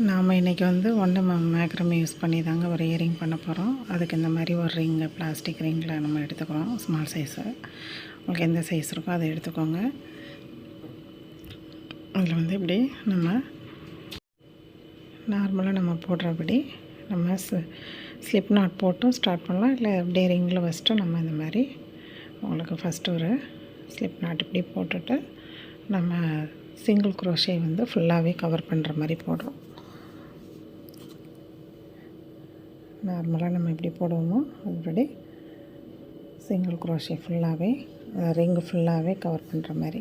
நாம் இன்றைக்கி வந்து ஒன்று மேக்ரமே யூஸ் பண்ணி தாங்க ஒரு இயரிங் பண்ண போகிறோம் அதுக்கு இந்த மாதிரி ஒரு ரிங்கு பிளாஸ்டிக் ரிங்கில் நம்ம எடுத்துக்கிறோம். ஸ்மால் சைஸு உங்களுக்கு எந்த சைஸ் இருக்கோ அதை எடுத்துக்கோங்க. அதில் வந்து இப்படி நம்ம நார்மலாக நம்ம போடுறபடி நம்ம ஸ்லிப் நாட் போட்டும் ஸ்டார்ட் பண்ணலாம். இல்லை அப்படியே ரிங்கில் வச்சுட்டு நம்ம இந்த மாதிரி உங்களுக்கு ஃபஸ்ட்டு ஒரு ஸ்லிப் நாட் இப்படி போட்டுட்டு நம்ம சிங்கிள் குரோஷே வந்து ஃபுல்லாகவே கவர் பண்ணுற மாதிரி போடுறோம். நார்மலாக நம்ம எப்படி போடுவோமோ அதுபடி சிங்கிள் குரோஷே ஃபுல்லாகவே ரிங்கு ஃபுல்லாகவே கவர் பண்ணுற மாதிரி.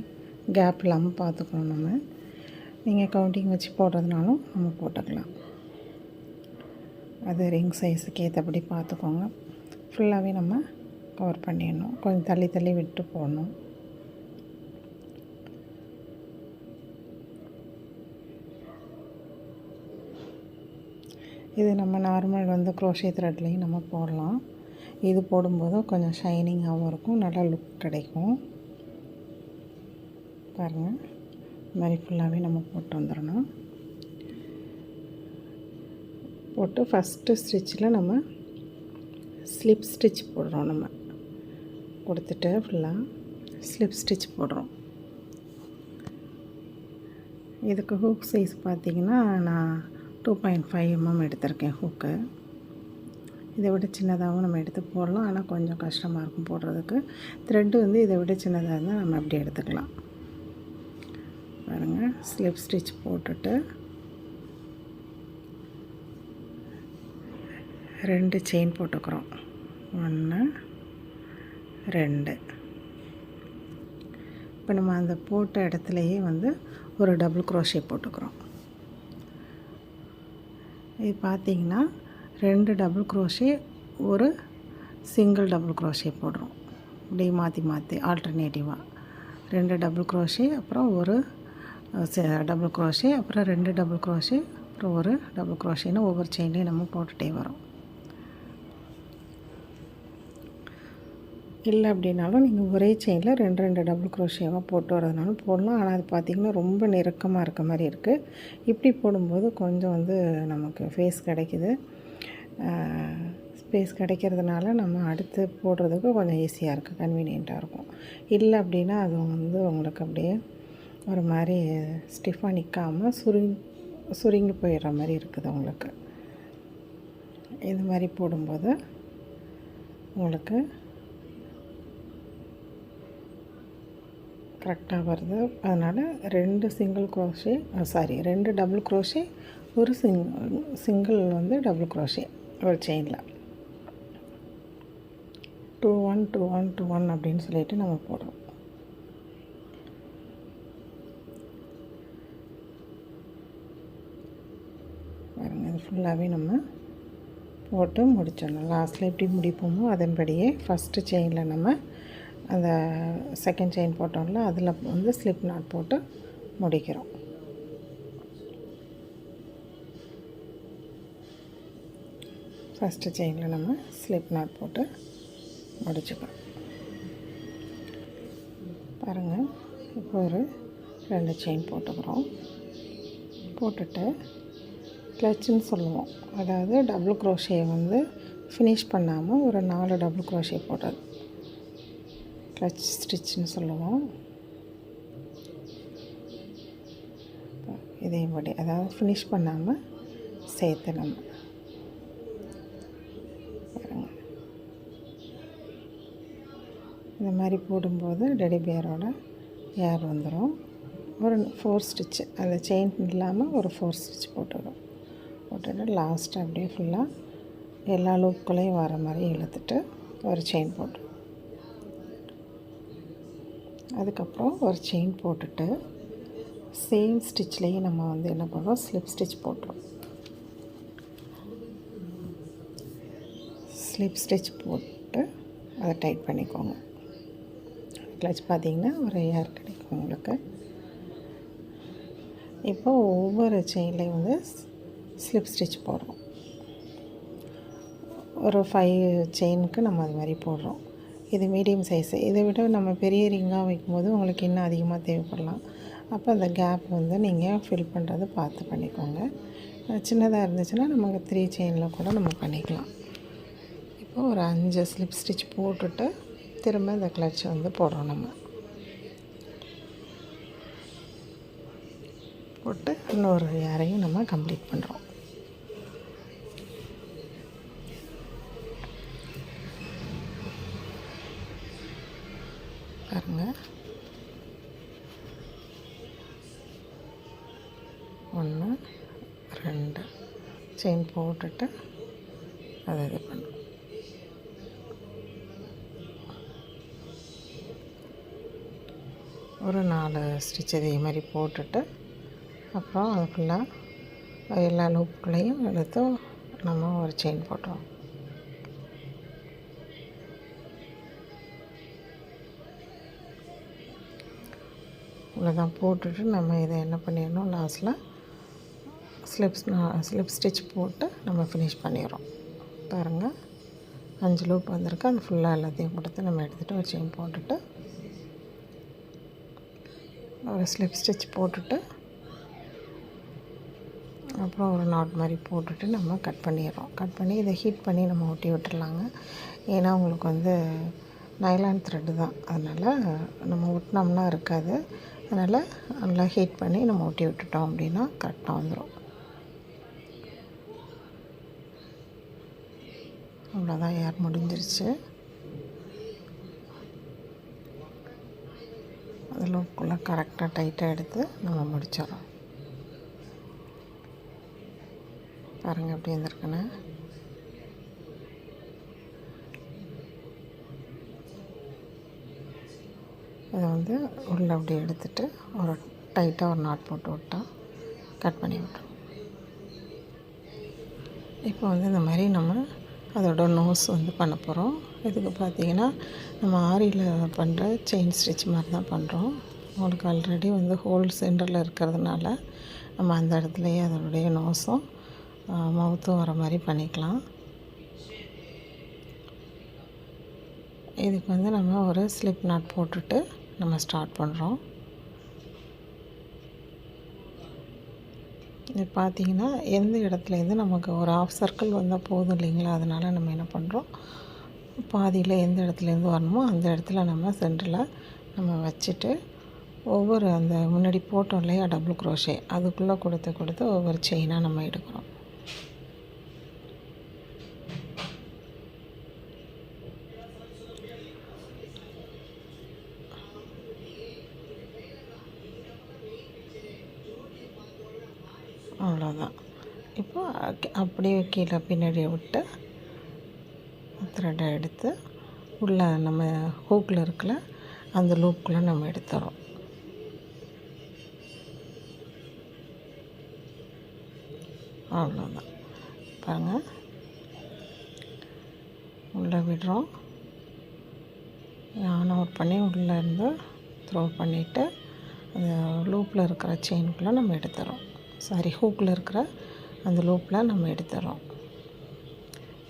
கேப் இல்லாமல் பார்த்துக்கணும் நம்ம. நீங்கள் கவுண்டிங் வச்சு போடுறதுனாலும் நம்ம போட்டுக்கலாம். அது ரிங் சைஸுக்கு ஏற்றபடி பார்த்துக்கோங்க. ஃபுல்லாகவே நம்ம கவர் பண்ணிடணும். கொஞ்சம் தள்ளி தள்ளி விட்டு போடணும். இது நம்ம நார்மல் வந்து குரோஷே த்ரெட்லேயும் நம்ம போடலாம். இது போடும்போது கொஞ்சம் ஷைனிங்காகவும் இருக்கும். நல்லா லுக் கிடைக்கும். பாருங்கள் இந்த மாதிரி ஃபுல்லாகவே நம்ம போட்டு வந்துடணும். போட்டு ஃபஸ்ட்டு ஸ்டிச்சில் நம்ம ஸ்லிப் ஸ்டிச் போடுறோம் நம்ம. கொடுத்துட்டு ஃபுல்லாக ஸ்லிப் ஸ்டிச் போடுறோம். இதுக்கு ஹூக் சைஸ் பார்த்திங்கன்னா நான் டூ பாயிண்ட் ஃபைவ் எம்எம் எடுத்திருக்கேன் ஹூக்கு இதை விட சின்னதாகவும் நம்ம எடுத்து போடலாம். ஆனால் கொஞ்சம் கஷ்டமாக இருக்கும் போடுறதுக்கு. த்ரெட்டு வந்து இதை விட சின்னதாக இருந்தால் நம்ம அப்படி எடுத்துக்கலாம். பாருங்கள் ஸ்லிப் ஸ்டிச் போட்டுட்டு ரெண்டு செயின் போட்டுக்கிறோம். ஒன்று ரெண்டு. இப்போ நம்ம அந்த போட்ட இடத்துலையே வந்து ஒரு டபுள் க்ரோஷே போட்டுக்கிறோம். இது பார்த்திங்கன்னா ரெண்டு டபுள் க்ரோஷே ஒரு சிங்கிள் டபுள் க்ரோஷே போடுறோம். இப்படி மாற்றி மாற்றி ஆல்டர்னேட்டிவாக ரெண்டு டபுள் க்ரோஷே அப்புறம் ஒரு டபுள் க்ரோஷே அப்புறம் ரெண்டு டபுள் க்ரோஷே அப்புறம் ஒரு டபுள் க்ரோஷேன்னு ஒவ்வொரு செயின்லேயும் நம்ம போட்டுகிட்டே வரோம். இல்லை அப்படின்னாலும் நீங்கள் ஒரே செயினில் ரெண்டு ரெண்டு டபுள் க்ரோஷியாவாக போட்டு வரதுனாலும் போடலாம். ஆனால் அது பார்த்திங்கன்னா ரொம்ப நெருக்கமாக இருக்க மாதிரி இருக்குது இப்படி போடும்போது கொஞ்சம் வந்து நமக்கு ஃபேஸ் கிடைக்குது. ஸ்பேஸ் கிடைக்கிறதுனால நம்ம அடுத்து போடுறதுக்கு கொஞ்சம் ஈஸியாக இருக்குது கன்வீனியண்ட்டாக இருக்கும். இல்லை அப்படின்னா அது வந்து உங்களுக்கு அப்படியே ஒரு மாதிரி ஸ்டிஃபாக நிற்காமல் சுருங்கி சுருங்கி போயிடுற மாதிரி இருக்குது உங்களுக்கு. இது மாதிரி போடும்போது உங்களுக்கு கரெக்டாக வருது. அதனால் ரெண்டு சிங்கிள் க்ரோஷே சாரி ரெண்டு டபுள் க்ரோஷே ஒரு சிங் சிங்கிள் வந்து டபுள் க்ரோஷே ஒரு செயினில் two one two one two one அப்படின்னு சொல்லிட்டு நம்ம போடுறோம். பாருங்கள் இது ஃபுல்லாகவே நம்ம போட்டு முடிச்சிடணும். லாஸ்ட்டில் எப்படி முடிப்போமோ அதன்படியே ஃபஸ்ட்டு செயினில் நம்ம அந்த செகண்ட் செயின் போட்டோம்ல அதில் வந்து ஸ்லிப் நாட் போட்டு முடிக்கிறோம். ஃபஸ்ட்டு செயினில் நம்ம ஸ்லிப் நாட் போட்டு முடிச்சுக்கிறோம். பாருங்கள் இப்போ ஒரு ரெண்டு செயின் போட்டுக்கிறோம். போட்டுட்டு கிளச்சுன்னு சொல்லுவோம். அதாவது டபுள் குரோஷியை வந்து ஃபினிஷ் பண்ணாமல் ஒரு நாலு டபுள் க்ரோஷே போட்டது கிளச் ஸ்டிச்சுன்னு சொல்லுவோம். இதேபடி அதாவது ஃபினிஷ் பண்ணாமல் சேர்த்து நம்ம இந்த மாதிரி போடும்போது டெடி பேரோட ஏர் வந்துடும் ஒரு ஃபோர் ஸ்டிச்சு அந்த செயின் இல்லாமல் ஒரு ஃபோர் ஸ்டிச் போட்டுடும். போட்டுட்டு லாஸ்ட்டு அப்படியே ஃபுல்லாக எல்லா லூப்புக்குள்ளேயும் வர மாதிரி இழுத்துட்டு ஒரு செயின் போட்டுரும் அதுக்கப்புறம் ஒரு செயின் போட்டுட்டு சேம் ஸ்டிச்லேயே நம்ம வந்து என்ன பண்ணுறோம்? ஸ்லிப் ஸ்டிச் போட்டுரும் ஸ்லிப் ஸ்டிச் போட்டு அதை டைட் பண்ணிக்கோங்க. கிளச் பார்த்திங்கன்னா ஒரு ஏர் கிடைக்கும் உங்களுக்கு. இப்போ ஒவ்வொரு செயின்லேயும் வந்து ஸ்லிப் ஸ்டிச் போடுறோம். ஒரு ஃபைவ் செயினுக்கு நம்ம அது மாதிரி போடுறோம். இது மீடியம் சைஸு இதை விட நம்ம பெரிய ரிங்காக வைக்கும்போது உங்களுக்கு இன்னும் அதிகமாக தேவைப்படலாம். அப்போ அந்த கேப் வந்து நீங்கள் ஃபில் பண்ணுறது பார்த்து பண்ணிக்கோங்க. சின்னதாக இருந்துச்சுன்னா நமக்கு த்ரீ செயினில் கூட நம்ம பண்ணிக்கலாம். இப்போ ஒரு அஞ்சு ஸ்லிப் ஸ்டிச் போட்டுட்டு திரும்ப இந்த கிளச்சை வந்து போடுறோம் நம்ம. போட்டு இன்னொரு யாரையும் நம்ம கம்ப்ளீட் பண்ணுறோம் பாருங்க. ஒன்று ரெண்டு. செயின் போட்டுட்டு அதை இது பண்ணும் ஒரு நாலு ஸ்டிச் இதே மாதிரி போட்டுட்டு அப்புறம் அதுக்குள்ளே எல்லா லூப்புகளையும் எடுத்து நம்ம ஒரு செயின் போட்டுருவோம். இவ்வளோதான் போட்டுட்டு நம்ம இதை என்ன பண்ணிடணும் லாஸ்ட்டில் ஸ்லிப்ஸ் ஸ்லிப் ஸ்டிச் போட்டு நம்ம ஃபினிஷ் பண்ணிடுறோம். பாருங்கள் அஞ்சு லூப் வந்திருக்கு. அந்த ஃபுல்லாக எல்லாத்தையும் கொடுத்து நம்ம எடுத்துகிட்டு ஒரு செயின் போட்டுட்டு ஒரு ஸ்லிப் ஸ்டிச் போட்டுட்டு அப்புறம் ஒரு நாட் மாதிரி போட்டுட்டு நம்ம கட் பண்ணிடுறோம். கட் பண்ணி இதை ஹீட் பண்ணி நம்ம ஒட்டி விட்டுடலாங்க. ஏன்னா உங்களுக்கு வந்து நைலான் த்ரெட்டு தான். அதனால் நம்ம ஒட்டினோம்னா இருக்காது. அதனால் நல்லா ஹீட் பண்ணி நம்ம ஊட்டி விட்டுட்டோம் அப்படின்னா கரெக்டாக வந்துடும் அவ்வளோதான் ஏர் முடிஞ்சிருச்சு. அதில் உப்புக்குள்ளே கரெக்டாக டைட்டாக எடுத்து நம்ம முடிச்சிடறோம் பாருங்கள் எப்படி இருந்திருக்குன்னு இதை வந்து உள்ளே அப்படி எடுத்துட்டு ஒரு டைட்டாக ஒரு நாட் போட்டு விட்டால் கட் பண்ணி விட்டுரும். இப்போ வந்து இந்த மாதிரி நம்ம அதோட நோஸ் வந்து பண்ண போகிறோம் இதுக்கு பார்த்திங்கன்னா நம்ம ஆரியில் பண்ணுற செயின் ஸ்டிச் மாதிரி தான் பண்ணுறோம் உங்களுக்கு ஆல்ரெடி வந்து ஹோல் சென்டரில் இருக்கிறதுனால நம்ம அந்த இடத்துலையே அதனுடைய நோஸும் மவுத்தும் வர மாதிரி பண்ணிக்கலாம். இதுக்கு வந்து நம்ம ஒரு ஸ்லிப் நாட் போட்டுட்டு நம்ம ஸ்டார்ட் பண்ணுறோம் இது பார்த்திங்கன்னா எந்த இடத்துலேருந்து நமக்கு ஒரு ஆஃப் சர்க்கிள் வந்தால் போதும் இல்லைங்களா? அதனால் நம்ம என்ன பண்ணுறோம் பாதியில் எந்த இடத்துலேருந்து வரணுமோ அந்த இடத்துல நம்ம சென்டரில் நம்ம வச்சுட்டு ஒவ்வொரு அந்த முன்னாடி போட்டோம் இல்லையா? டபுள் க்ரோஷே அதுக்குள்ளே கொடுத்து கொடுத்து ஒவ்வொரு செயினாக நம்ம எடுக்கிறோம். அவ்வளோதான் இப்போ அப்படியே கீழே பின்னாடி விட்டு த்ரெட்டை எடுத்து உள்ளே நம்ம ஹூக்கில் இருக்கல அந்த லூப்புக்குள்ளே நம்ம எடுத்துறோம். அவ்வளோதான் பாருங்கள் உள்ளே விடுறோம். ஆன் அவுட் பண்ணி உள்ளே இருந்து த்ரோ பண்ணிவிட்டு அந்த லூப்பில் இருக்கிற செயினுக்குள்ளே நம்ம எடுத்துறோம். சாரி ஹூக்கில் இருக்கிற அந்த லூப்பில் நம்ம எடுத்துடுறோம்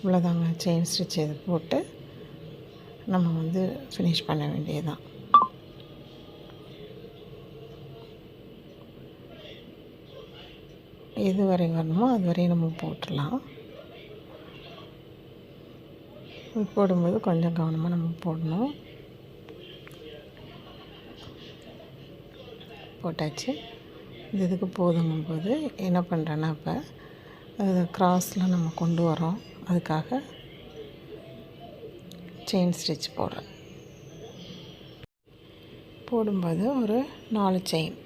இவ்வளோதாங்க செயின் ஸ்டிச் இது போட்டு நம்ம வந்து ஃபினிஷ் பண்ண வேண்டியதுதான். எது வரை வரணுமோ அது வரையும் நம்ம போட்டுடலாம். போடும்போது கொஞ்சம் கவனமாக நம்ம போடணும். போட்டாச்சு. இந்த இதுக்கு போதுங்கும் போது என்ன பண்ணுறேன்னா இப்போ க்ராஸில் நம்ம கொண்டு வரோம். அதுக்காக செயின் ஸ்டிச் போடுறேன். போடும்போது ஒரு நாலு செயின்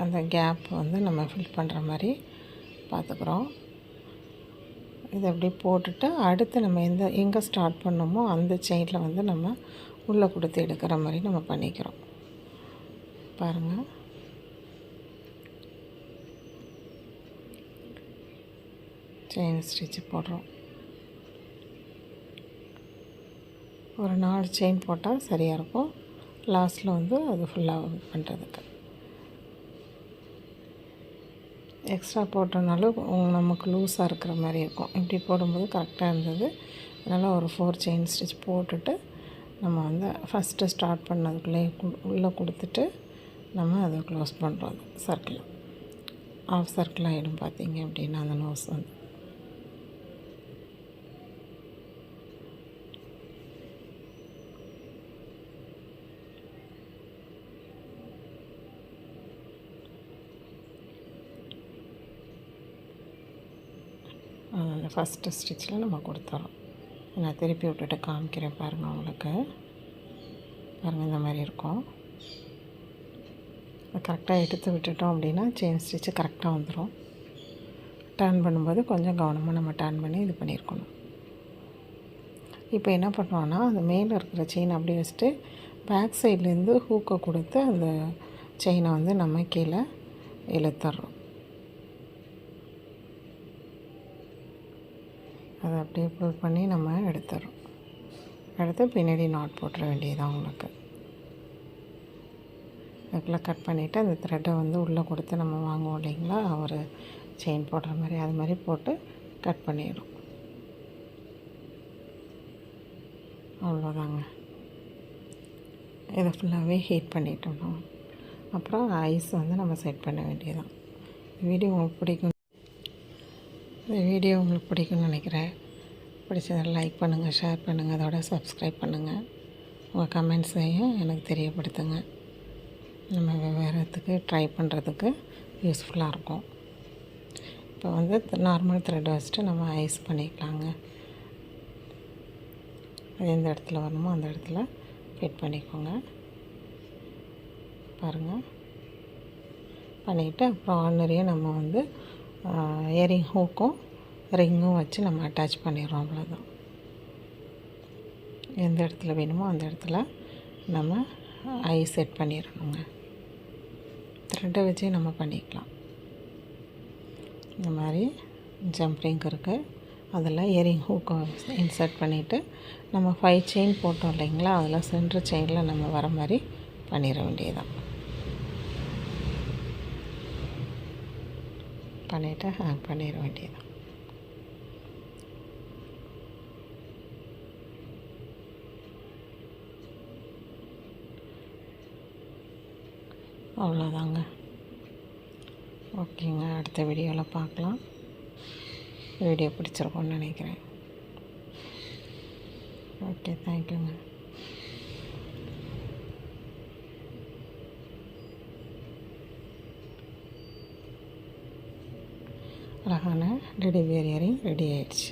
அந்த கேப் வந்து நம்ம ஃபில் பண்ணுற மாதிரி பார்த்துக்குறோம் இதை அப்படி போட்டுட்டு அடுத்து நம்ம எந்த எங்கே ஸ்டார்ட் பண்ணோமோ அந்த செயினில் வந்து நம்ம உள்ளே கொடுத்து எடுக்கிற மாதிரி நம்ம பண்ணிக்கிறோம். பாருங்கள் செயின் ஸ்டிச்சு போடுறோம். ஒரு நாலு செயின் போட்டால் சரியாக இருக்கும். லாஸ்ட்டில் வந்து அது ஃபுல்லாக பண்ணுறதுக்கு எக்ஸ்ட்ரா போட்டோனாலும் நமக்கு லூஸாக இருக்கிற மாதிரி இருக்கும். இப்படி போடும்போது கரெக்டாக இருந்தது. அதனால் ஒரு ஃபோர் செயின் ஸ்டிச் போட்டுட்டு நம்ம வந்து ஃபஸ்ட்டு ஸ்டார்ட் பண்ணதுக்குள்ளே உள்ளே கொடுத்துட்டு நம்ம அதை க்ளோஸ் பண்ணுறோம் சர்க்கிள் ஆஃப் சர்க்கிள் ஆகிடும் பார்த்தீங்க அப்படின்னா அந்த நோஸ் வந்து அந்த ஃபஸ்ட்டு ஸ்டிச்சில் நம்ம கொடுத்துறோம். நான் திருப்பி விட்டுட்டு காமிக்கிறேன் பாருங்கள் உங்களுக்கு. பாருங்கள் இந்த மாதிரி இருக்கும். கரெக்டாக எடுத்து விட்டுட்டோம் அப்படின்னா செயின் ஸ்டிச்சு கரெக்டாக வந்துடும் டர்ன் பண்ணும்போது கொஞ்சம் கவனமாக நம்ம டர்ன் பண்ணி இது பண்ணியிருக்கணும். இப்போ என்ன பண்ணுறோன்னா அந்த மேலே இருக்கிற செயின் அப்படியே வச்சுட்டு பேக் சைட்லேருந்து ஹூக்கை கொடுத்து அந்த செயினை வந்து நம்ம கீழே இழுத்துறோம். அதை அப்படியே புல் பண்ணி நம்ம எடுத்துறோம் எடுத்து பின்னாடி நாட் போட்டுற வேண்டியதுதான் உங்களுக்கு. அதுக்குள்ளே கட் பண்ணிவிட்டு அந்த த்ரெட்டை வந்து உள்ளே கொடுத்து நம்ம வாங்குவோம் இல்லைங்களா? ஒரு செயின் போடுற மாதிரி. அது மாதிரி போட்டு கட் பண்ணிடும் அவ்வளோதாங்க. இதை ஃபுல்லாகவே ஹீட் பண்ணிட்டோம். அப்புறம் ஐஸ் வந்து நம்ம செட் பண்ண வேண்டியதான் வீடியோ உங்களுக்கு பிடிக்கும் இந்த வீடியோ உங்களுக்கு பிடிக்கும்னு நினைக்கிறேன். பிடிச்சதை லைக் பண்ணுங்கள் ஷேர் பண்ணுங்கள் அதோட சப்ஸ்கிரைப் பண்ணுங்கள் உங்கள் கமெண்ட்ஸையும் எனக்கு தெரியப்படுத்துங்க. நம்ம வெவ்வேறத்துக்கு ட்ரை பண்ணுறதுக்கு யூஸ்ஃபுல்லாக இருக்கும். இப்போ வந்து நார்மல் த்ரெட் வச்சுட்டு நம்ம ஐஸ் பண்ணிக்கலாங்க. எந்த இடத்துல வரணுமோ அந்த இடத்துல ஃபிட் பண்ணிக்கோங்க. பாருங்கள் பண்ணிவிட்டு அப்புறம் ஆர்டினரியாக நம்ம வந்து இயரிங் ஹூக்கும் ரிங்கும் வச்சு நம்ம அட்டாச் பண்ணிடுறோம் அவ்வளோதான் எந்த இடத்துல வேணுமோ அந்த இடத்துல நம்ம ஐ செட் பண்ணிடணுங்க. த்ரெட்டை வச்சு நம்ம பண்ணிக்கலாம். இந்த மாதிரி ஜம்ப்ரிங் இருக்குது அதில் இயரிங் ஹூக்கை இன்சர்ட் பண்ணிவிட்டு நம்ம ஃபைவ் செயின் போட்டோம் இல்லைங்களா? அதில் சென்ட்ரு செயினில் நம்ம வர மாதிரி பண்ணிட வேண்டியதான் பண்ணிவிட்டு ஹேங் பண்ணிட வேண்டியதான் அவ்வளோதாங்க. ஓகேங்க அடுத்த வீடியோவில் பார்க்கலாம். வீடியோ பிடிச்சிருக்கோன்னு நினைக்கிறேன். ஓகே தேங்க்யூங்க அழகான ரெடி வேரியரிங் ரெடி ஆயிடுச்சு